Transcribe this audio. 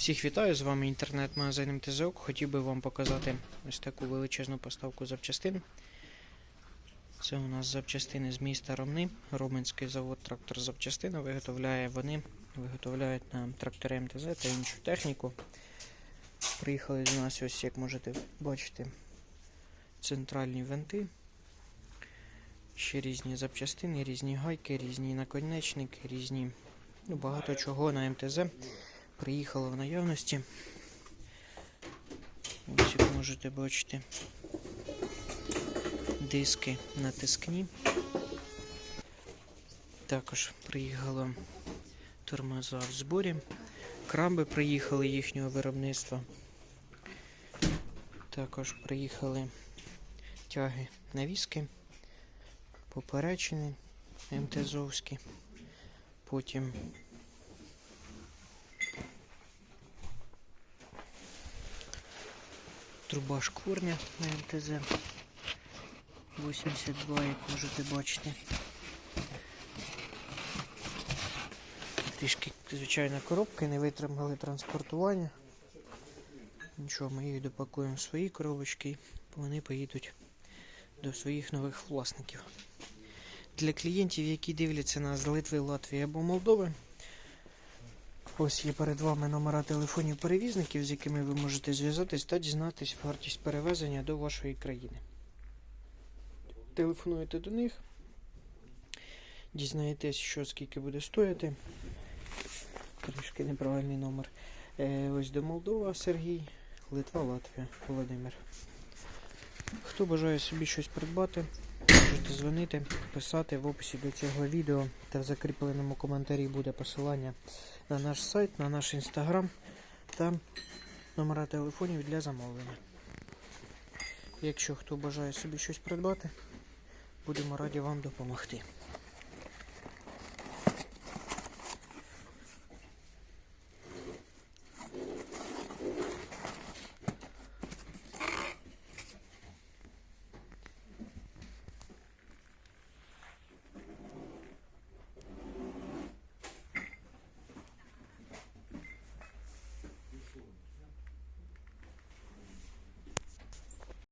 Всіх вітаю, з вами інтернет-магазин МТЗОК. Хотів би вам показати ось таку величезну поставку запчастин. Це у нас запчастини з міста Ромни. Роменський завод трактор запчастина виготовляє вони, виготовляють нам трактори МТЗ та іншу техніку. Приїхали до нас, ось як можете бачити, центральні винти. Ще різні запчастини, різні гайки, різні наконечники, різні ну, багато чого на МТЗ приїхало в наявності. Ось як можете бачити. Диски натискні. Також приїхало тормоза в зборі. Краби приїхали їхнього виробництва. Також приїхали тяги навіски, поперечини МТЗовські. Потім труба шкурня на МТЗ 82, як можете бачити. Трішки, звичайно, коробки не витримали транспортування. Нічого, ми їх допакуємо в свої коробочки, вони поїдуть до своїх нових власників. Для клієнтів, які дивляться нас з Литви, Латвії або Молдови, Ось є перед вами номера телефонів перевізників, з якими ви можете зв'язатись та дізнатись вартість перевезення до вашої країни. Телефонуєте до них, дізнаєтесь, що скільки буде стояти. Трішки неправильний номер. Е, ось до Молдова Сергій, Литва, Латвія, Володимир. Хто бажає собі щось придбати, можете дзвонити, писати в описі до цього відео та в закріпленому коментарі буде посилання на наш сайт, на наш інстаграм та номера телефонів для замовлення. Якщо хто бажає собі щось придбати, будемо раді вам допомогти.